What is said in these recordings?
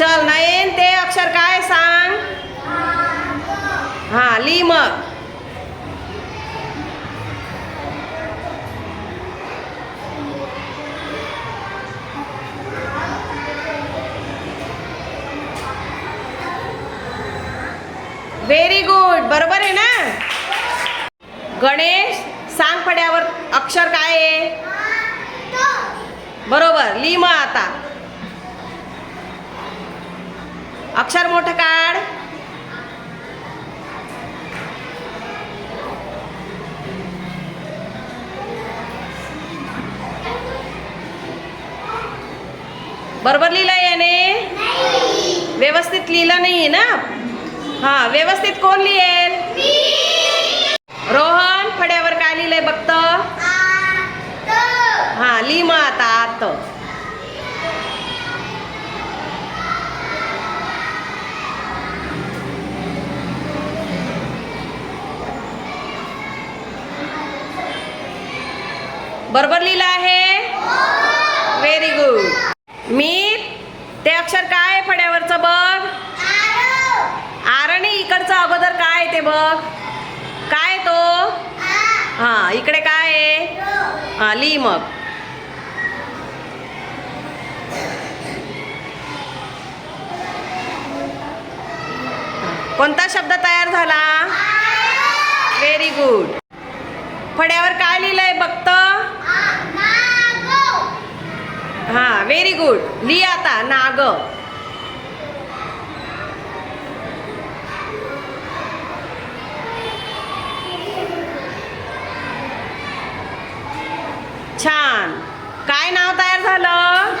चल नयन ते अक्षर काय सांग? हा ली मग. व्हेरी गुड बरोबर आहे ना? गणेश सांग पड्यावर अक्षर काय आहे? बरोबर ली मग आता. अक्षर मोठं काढ. बरोबर लिहिलं याने? व्यवस्थित लिहिलं नाहीये ना? हा व्यवस्थित कोण लिहेल? रोहन फड्यावर काय लिहिलंय बघत? हा लिह मग आता. बरोबर लिहिलं आहे? व्हेरी गुड मी ते अक्षर काय आहे फड्यावरचं बघ? आरणी. इकडचं अगोदर काय आहे ते बघ? काय तो? हा इकडे काय आहे? हा लिही मग. कोणता शब्द तयार झाला? व्हेरी गुड फड्यावर काय लिहिलंय बघत? हा व्हेरी गुड लिह आता नाग. छान. काय नाव तयार झालं?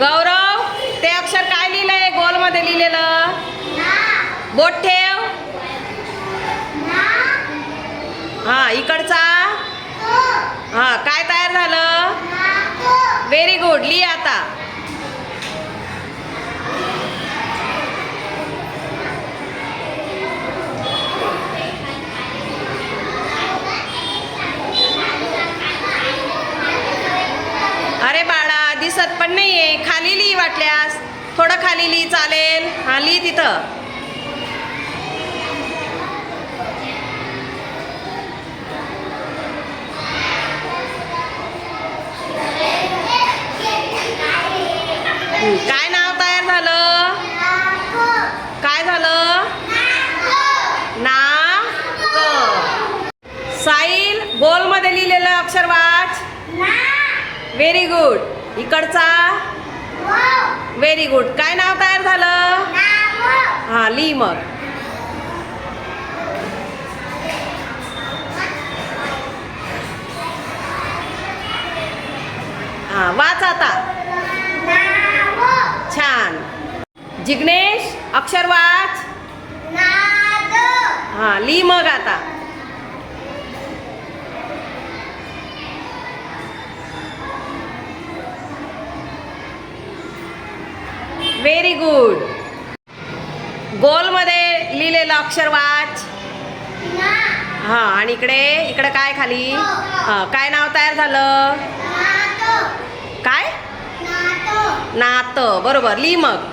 गौरव ते अक्षर काय लिहिलंय? गोलमध्ये लिहिलेलं. बोट ठेव. हा इकडचा? हा काय तयार झालं? व्हेरी गुड लिही आता. अरे बाळा दिसत पण नाहीये. खाली लिही वाटल्यास. थोडं खाली लिही चालेल. हा लिही तिथं. काय नाव तयार झालं? काय झालं? ना साईल गोलमध्ये लिहिलेलं अक्षर वाच. व्हेरी गुड इकडचा? व्हेरी गुड काय नाव तयार झालं? हा लिही मग. हा वाच आता. जिग्नेश अक्षर वाच हा लिही मग आता. व्हेरी गुड गोलमध्ये लिहिलेलं अक्षर वाच हा आणि इकडे इकडे काय खाली? हा काय नाव तयार झालं? काय? नात. बरोबर लिही मग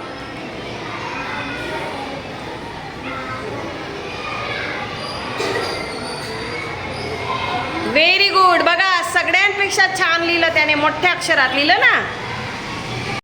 व्हेरी गुड बघा सगळ्यांपेक्षा छान लिहिलं त्याने मोठ्या अक्षरात लिहिलं ना?